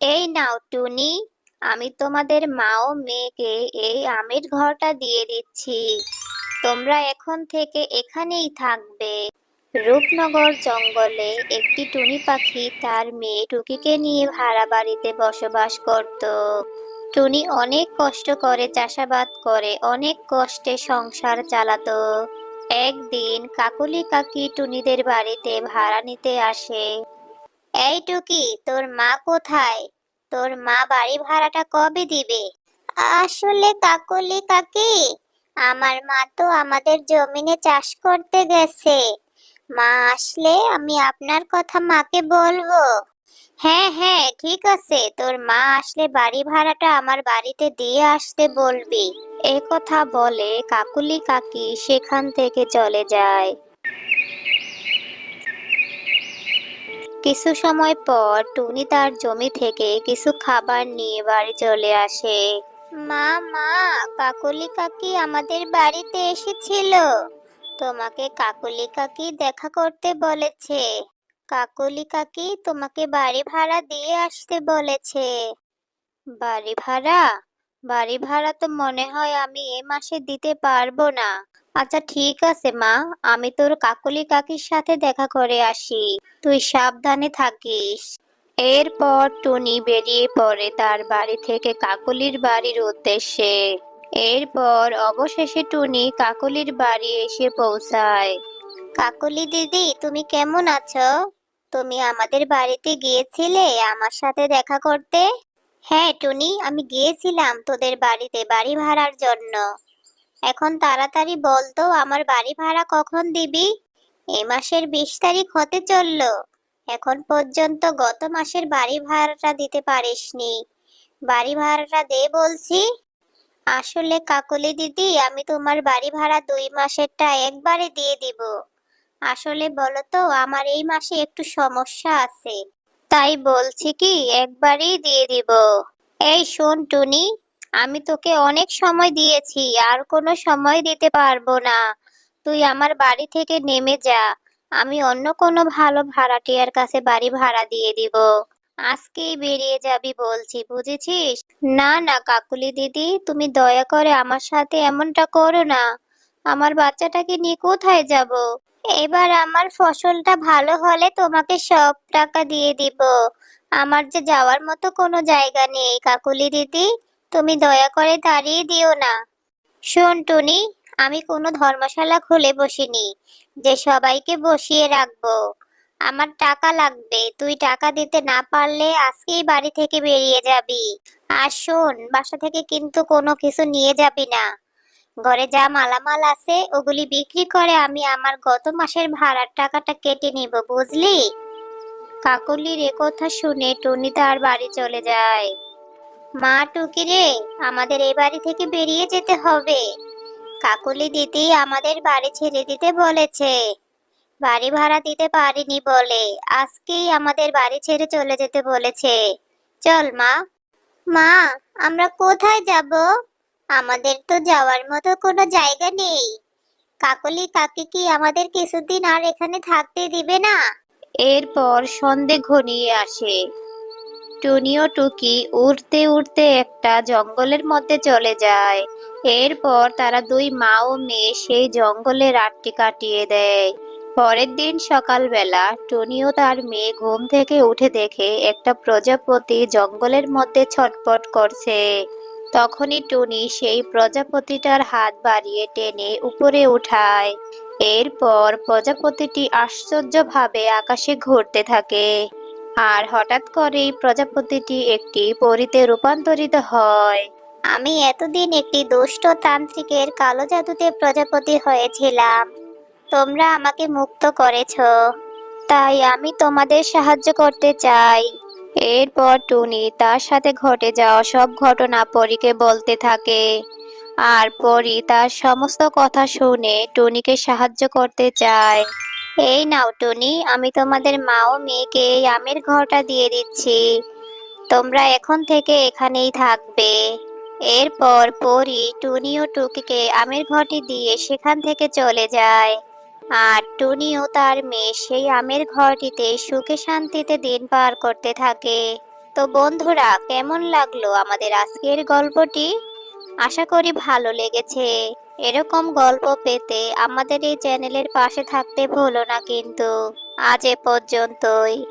এই নাও টুনি, আমি তোমাদের মা ও মেয়েকে এই আমের ঘরটা দিয়ে দিচ্ছি। তোমরা এখন থেকে এখানেই থাকবে। রূপনগর জঙ্গলে একটি টুনি পাখি তার মেয়ে টুকিকে নিয়ে ভাড়া বাড়িতে বসবাস করত। টুনি অনেক কষ্ট করে, চাষাবাদ করে, অনেক কষ্টে সংসার চালাতো। একদিন কাকুলি কাকি টুনিদের বাড়িতে ভাড়া নিতে আসে। এই টুকি, তোর মা কোথায়? তোর মা বাড়ি ভাড়াটা কবে দিবে? আসলে কাকলি কাকি, আমার মা তো আমাদের জমিনে চাষ করতে গেছে। মা আসলে আমি আপনার কথা মাকে বলব। হ্যাঁ হ্যাঁ ঠিক আছে, তোর মা আসলে বাড়ি ভাড়াটা আমার বাড়িতে দিয়ে আসতে বলবি। এ কথা বলে কাকুলি কাকি সেখান থেকে চলে যায়। কিছু সময় পর টুনি তার জমি থেকে কিছু খাবার নিয়ে বাড়ি চলে আসে। মা মা, কাকলি কাকি আমাদের বাড়িতে এসেছিল। তোমাকে কাকলি কাকি দেখা করতে বলেছে। কাকলি কাকি তোমাকে বাড়ি ভাড়া দিয়ে আসতে বলেছে। বাড়ি ভাড়া? বাড়ি ভাড়া তো মনে হয় আমি এ মাসে দিতে পারব না। আচ্ছা ঠিক আছে, মা। আমি তোর কাকলি কাকির সাথে দেখা করে আসি। তুই সাবধানে থাকিস। এরপর টুনি বেরিয়ে পড়ে তার বাড়ি থেকে কাকলির বাড়ির উদ্দেশ্যে। এরপর অবশেষে টুনি কাকলির বাড়ি এসে পৌঁছায়। কাকলি দিদি, তুমি কেমন আছো? তুমি আমাদের বাড়িতে গিয়েছিলে আমার সাথে দেখা করতে? হ্যাঁ টুনি, আমি গিয়েছিলাম তোদের বাড়িতে বাড়ি ভাড়ার জন্য। এখন তাড়াতাড়ি বলতো আমার বাড়ি ভাড়া কখন দিবি? এ মাসের বিশ তারিখ হতে চলল। এখন পর্যন্ত গত মাসের বাড়ি ভাড়াটা দিতে পারিসনি। বাড়ি ভাড়াটা দে বলছি। আসলে কাকলি দিদি, আমি তোমার বাড়ি ভাড়া দুই মাসেরটা একবারে দিয়ে দিব। আসলে বলো তো, আমার এই মাসে একটু সমস্যা আছে। তাই বলছি কি, একবারই দিয়ে দিব। এই শোন টুনি, আমি তোকে অনেক সময় দিয়েছি, আর কোনো সময় দিতে পারব না। তুই আমার বাড়ি থেকে নেমে যা, আমি অন্য কোনো ভালো ভাড়াটিয়ার কাছে বাড়ি ভাড়া দিয়ে দিব। আজকেই বেরিয়ে যাবি বলছি, বুঝেছিস? না না, কাকুলি দিদি, তুমি দয়া করে আমার সাথে এমনটা করো না। আমার বাচ্চাটাকে নিয়ে কোথায় যাব? এবার আমার ফসলটা ভালো হলে তোমাকে সব টাকা দিয়ে দিব। আমার যে যাওয়ার মতো কোনো জায়গা নেই, কাকুলি দিদি। তুমি দয়া করে দাঁড়িয়ে দিও না। শোন, টুনি, আমি কোনো ধর্মশালা খুলে বসিনি, যে সবাইকে বসিয়ে রাখব। আমার টাকা লাগবে, তুই টাকা দিতে না পারলে আজকেই বাড়ি থেকে বেরিয়ে যাবি। আর শোন, বাসা থেকে কিন্তু কোনো কিছু নিয়ে যাবি না। ঘরে যা মালামাল আছে, ওগুলি বিক্রি করে আমি আমার গত মাসের ভাড়ার টাকাটা কেটে নিব, বুঝলি? কাকলির এ কথা শুনে টুনি তার বাড়ি চলে যায়। মা টুকি রে, আমাদের এই বাড়ি থেকে বেরিয়ে যেতে হবে। কাকুলি দিদি আমাদের বাড়ি ছেড়ে দিতে বলেছে। বাড়ি ভাড়া দিতে পারিনি বলে, আজকেই আমাদের বাড়ি ছেড়ে চলে যেতে বলেছে। চল মা। মা, আমরা কোথায় যাব? আমাদের তো যাওয়ার মতো কোনো জায়গা নেই। কাকলি কাকি কি আমাদের কিছুদিন আর এখানে থাকতে দিবে না? এরপর সন্ধে ঘনিয়ে আসে। টুনিও টুকি উড়তে উড়তে একটা জঙ্গলের মধ্যে চলে যায়। এরপর তারা দুই মা ও মেয়ে সেই জঙ্গলে রাতটি কাটিয়ে দেয়। পরের দিন সকালবেলা টুনিও তার মেয়ে ঘুম থেকে উঠে দেখে একটা প্রজাপতি জঙ্গলের মধ্যে ছটপট করছে। তখনই টুনি সেই প্রজাপতিটার হাত বাড়িয়ে টেনে উপরে উঠায়। এরপর প্রজাপতিটি আশ্চর্যভাবে আকাশে ঘুরতে থাকে। আর হঠাৎ করেই প্রজাপতিটি একটি পরিতে রূপান্তরিত হয়। আমি এতদিন একটি দুষ্ট তান্ত্রিকের কালো জাদুতে প্রজাপতি হয়েছিলাম। তোমরা আমাকে মুক্ত করেছ। তাই আমি তোমাদের সাহায্য করতে চাই। এরপর টুনি তার সাথে ঘটে যাওয়া সব ঘটনা পরীকে বলতে থাকে। আর পরি তার সমস্ত কথা শুনে টুনিকে সাহায্য করতে চায়। এই নাও টুনি, আমি তোমাদের মা ও মেয়েকে এই আমের ঘরটা দিয়ে দিচ্ছি। তোমরা এখন থেকে এখানেই থাকবে। এরপর পরি টুনি ও টুকিকে আমের ঘরটি দিয়ে সেখান থেকে চলে যায়। আর টুনি ও তার মেয়ে সেই আমের ঘরটিতে সুখে শান্তিতে দিন পার করতে থাকে। তো বন্ধুরা, কেমন লাগল আমাদের আজকের গল্পটি? আশা করি ভালো লেগেছে। এরকম গল্প পেতে আমাদের এই চ্যানেলের পাশে থাকতে ভুলো না কিন্তু। আজ এ পর্যন্তই।